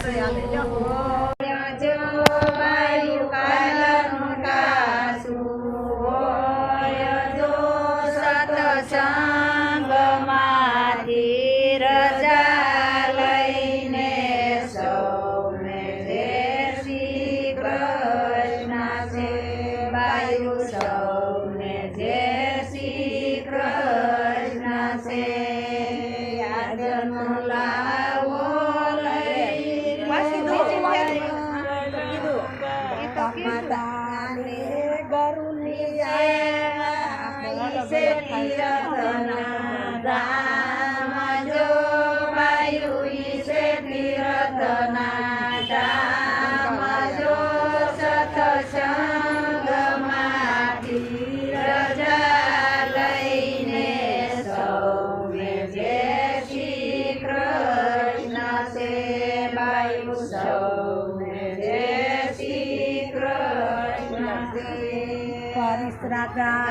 સતસંગમાંથી છે ગયા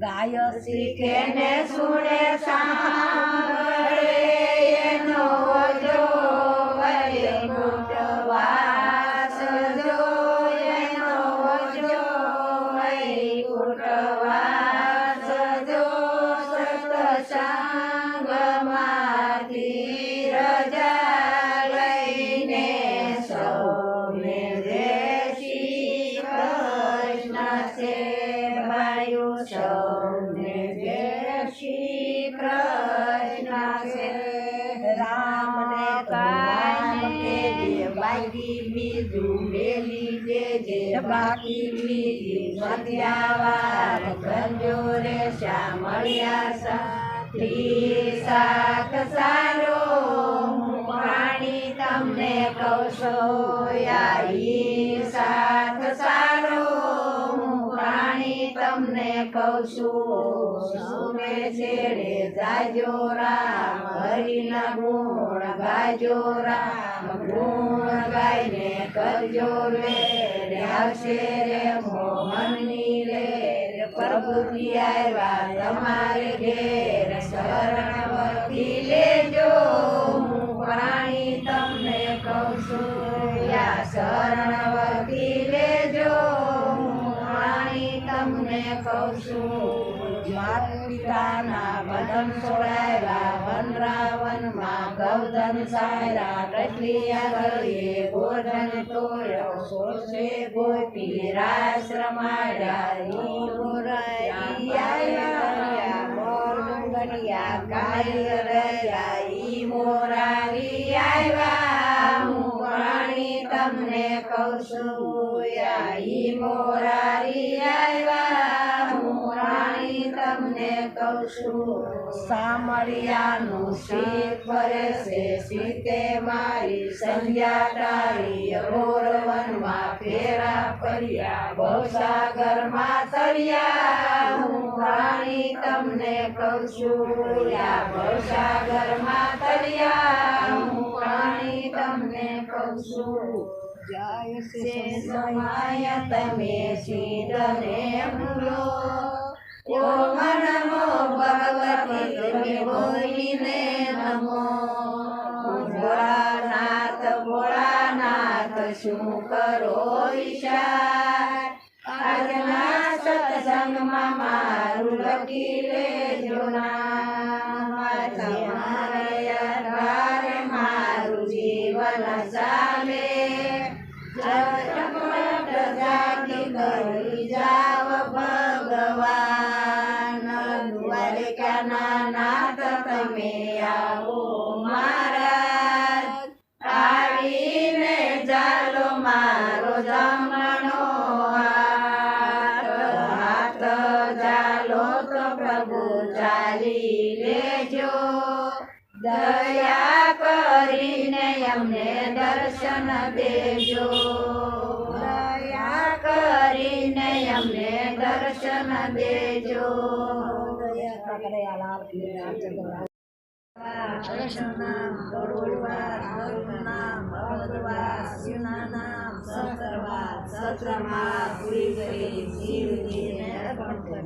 ગાય શીખે ને સુણે સાંભળે એનો જો વૈકુંઠ વાસ જો એનો જો વાસ વાયુ સૌને જય શ્રી કૃષ્ણ છે. રામને કાને જે બાકી બીજું મેલી જે જે બાકી બીજી મધ્યાવાર ગંજો રે શ્યામળિયા સાથી સાથ સારો. પાણી તમને કહું છું યાઈ તમને કહું સુને છેડે જાજો રામ, હરિના ગુણ ગાજો રામ, ગુણ ગાઈને કરજો રે આવશે રે મોહનની રે પ્રભુજી આવ્યા તમારે ઘેર શરણ વર્તી લેજો. હું પ્રાણી તમને કહું યા શરણ છું માત પિતાના વનરાવનમાં ગૌધન સાયરા ટટલી આગળીએ ગોધન તોડ્યો સોળસે ગોપી રાસ રમાડ્યા મોર કાય રહ્યા ઈ મોરારી આવ્યા હું વાણી તમને કહું છું મોરારી તમને કહું છું સામળિયાનું શીત ભરે છે સીતે મારી સંધ્યા અઘોરવનમાં ફેરા ફર્યા ભવસાગરમાં તળિયા. હું વાણી તમને કહું છું યા ભવસાગરમાં તળિયા. હું વાણી તમને કહું છું જાય શ્રી સમાય, તમે શીરને ભૂલો. ઓ મનમો ભગવતી બોલીને નમો. ભોળાનાથ ભોળાનાથ, શું કરો ઈશાર આજના સત્સંગમાં મારું લખી લેજો નામ. તમે આવો મહારાજ. આવીને ચાલો મારો જમણો હાથ ચાલો તો પ્રભુ ચાલી લેજો. દયા કરીને અમને દર્શન દેજો. દયા કરીને અમને દર્શન દેજો. கதையாளார் அலட்சணாம் கௌரவார் கௌரவனாம் பகவதுவார் சிவனானாம் சத்ரவார் சத்ரமா புரிகரி ஜீவினி நேரப்பட்டு